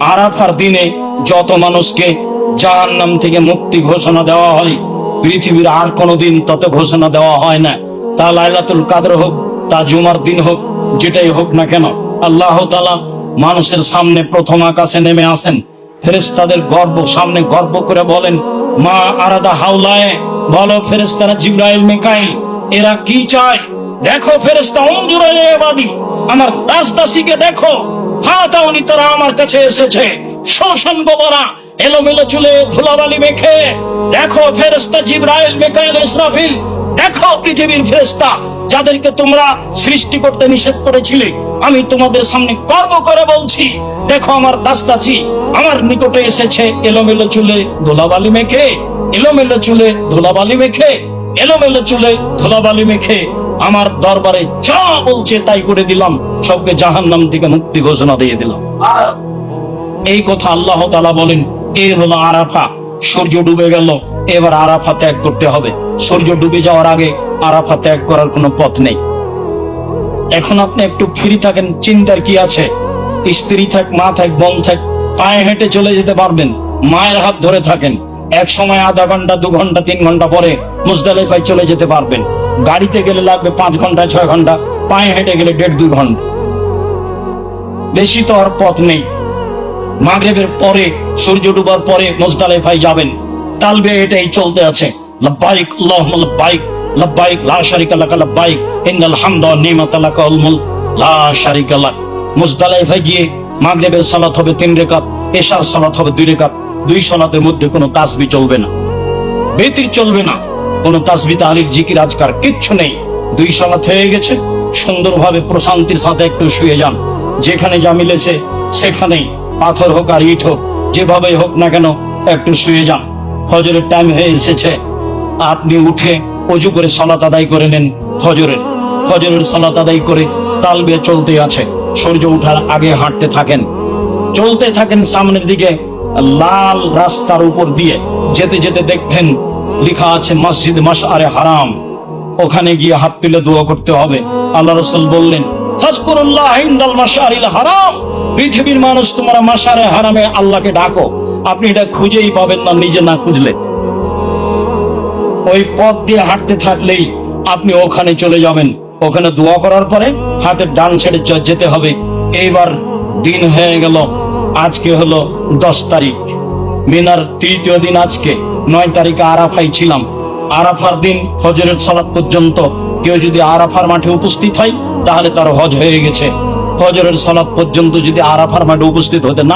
আরাফার দিনে যত মানুষকে জাহান্নাম থেকে মুক্তি ঘোষণা দেওয়া হয়, পৃথিবীর আর কোনোদিন তত ঘোষণা দেওয়া হয় না। তা লাইলাতুল কাদর হোক, তা জুমার দিন হোক, যেটাই হোক না কেন, আল্লাহ তালা মানুষের সামনে প্রথম আকাশে নেমে আসেন। ফেরেস্তাদের গর্ব, সামনে গর্ব করে বলেন, মা আরাদা হাওলায়? বলো ফেরেস্তারা জিব্রাইল, মেকাইল, এরা কি চায়? দেখো ফেরেস্তা অঞ্জুরাইলে এবাদি আমার দাস দাসীকে দেখো। তারা আমার কাছে এসেছে। শোষণ এলোমেলো চুলে ধুলাবালি মেখে। দেখো জিব্রাইল ইসরাফিল। দেখো পৃথিবীর যাদেরকে তোমরা সৃষ্টি করতে নিষেধ করেছিলে। আমি তোমাদের সামনে গর্ব করে বলছি, দেখো আমার দাসদাসী, আমার নিকটে এসেছে এলোমেলো চুলে ধুলাবালি মেখে। এলোমেলো চুলে ধুলাবালি মেখে, এলোমেলো চুলে ধুলাবালি মেখে। আমার দরবারে যা বলছে তাই করে দিলাম। সবকে জাহান্নাম থেকে মুক্তি ঘোষণা দিয়ে দিলাম। এই কথা আল্লাহ তালা বলেন এই হলো আরাফা। সূর্য ডুবে গেল, এবার আরাফা ত্যাগ করতে হবে। সূর্য ডুবে যাওয়ার আগে আরাফা ত্যাগ করার কোনো পথ নেই। এখন আপনি একটু ফ্রি থাকেন, চিন্তার কি আছে? স্ত্রী থাক, মা থাক, বোন থাক, পায়ে হেঁটে চলে যেতে পারবেন, মায়ের হাত ধরে থাকেন। এক সময় আধা ঘণ্টা, দু ঘণ্টা, তিন ঘণ্টা পরে মুজদালেফায় চলে যেতে পারবেন। গাড়িতে গেলে লাগবে পাঁচ ঘণ্টা, ছয় ঘণ্টা, পায়ে হেঁটে গেলে দেড় দুই ঘণ্টা। বেশি তো আর পথ নেই। মাগরেবের পরে, সূর্য ডুবার পরে মোজদালেফায় যাবেন। তালবে এটাই চলতে আছে। লা লা গিয়ে মাগরিবের সালাত হবে তিন রেকাত এশার সালাত হবে দুই রেকাত দুই সালাতের মধ্যে কোনো তাসবি চলবে না। বেতির চলবে না। কোনো তাসবি তাহলিল জিকির, আজকার কিচ্ছু নেই। দুই সালাত হয়ে গেছে, সুন্দরভাবে প্রশান্তির সাথে একটু শুয়ে যান। যেখানে যা মিলেছে সেখানেই, পাথর হোক আর ইট হোক যেভাবে হোক না কেন একটু শুয়ে যান। ফজরের টাইম হয়ে এসেছে, আপনি উঠে অজু করে সালাত আদায় করে নেন ফজরের। ফজরের সালাত আদায় করে তাল তালবে চলতে আছে, সূর্য ওঠার আগে হাঁটতে থাকেন। চলতে থাকেন সামনের দিকে, লাল রাস্তার উপর দিয়ে যেতে যেতে দেখবেন লেখা আছে, মসজিদ মাসআরে হারাম। ওখানে গিয়ে হাত তুলে দোয়া করতে হবে। আল্লাহ রসুল বললেন পৃথিবীর মানুষ মাশারে হারামে আল্লাহকে ডাকো। আপনি এটা খুঁজেই পাবেন না, নিজে না খুঁজলে। ওই পথ দিয়ে হাঁটতে থাকলেই আপনি ওখানে চলে যাবেন। ওখানে দোয়া করার পরে হাতের ডান ছেড়ে যেতে হবে। এইবার দিন হয়ে গেল। আজকে হলো দশ তারিখ। মিনার তৃতীয় দিন আজকে। নয় তারিখে আরাফাই ছিলাম। আরাফার দিন ফজরের সালাত পর্যন্ত কেউ যদি আরাফার মাঠে উপস্থিত হয়, তাহলে তার হজ হয়ে গেছে। হজরের সালাত পর্যন্ত যদি আরাফার মাঠে উপস্থিত হতে না